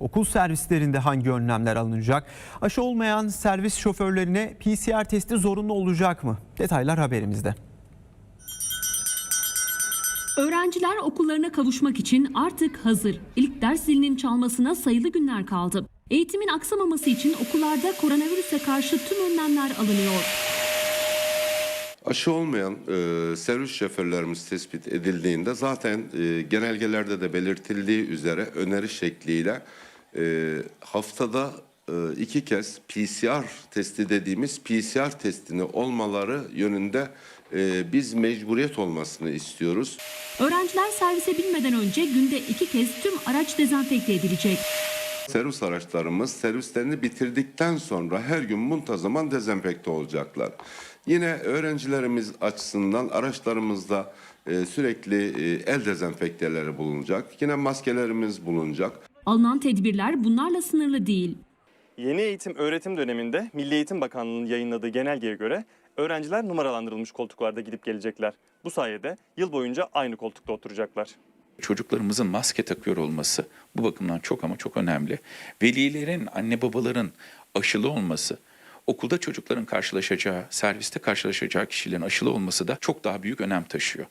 Okul servislerinde hangi önlemler alınacak? Aşı olmayan servis şoförlerine PCR testi zorunlu olacak mı? Detaylar haberimizde. Öğrenciler okullarına kavuşmak için artık hazır. İlk ders zilinin çalmasına sayılı günler kaldı. Eğitimin aksamaması için okullarda koronavirüse karşı tüm önlemler alınıyor. Aşı olmayan e, servis şoförlerimiz tespit edildiğinde zaten e, genelgelerde de belirtildiği üzere öneri şekliyle e, haftada e, iki kez PCR testi dediğimiz PCR testini olmaları yönünde e, biz mecburiyet olmasını istiyoruz. Öğrenciler servise binmeden önce günde iki kez tüm araç dezenfekte edilecek. Servis araçlarımız servislerini bitirdikten sonra her gün muntazaman dezenfekte olacaklar. Yine öğrencilerimiz açısından araçlarımızda e, sürekli e, el dezenfekteleri bulunacak. Yine maskelerimiz bulunacak. Alınan tedbirler bunlarla sınırlı değil. Yeni eğitim öğretim döneminde Milli Eğitim Bakanlığı'nın yayınladığı genelgeye göre öğrenciler numaralandırılmış koltuklarda gidip gelecekler. Bu sayede yıl boyunca aynı koltukta oturacaklar. Çocuklarımızın maske takıyor olması bu bakımdan çok ama çok önemli. Velilerin, anne babaların aşılı olması, okulda çocukların karşılaşacağı, serviste karşılaşacağı kişilerin aşılı olması da çok daha büyük önem taşıyor.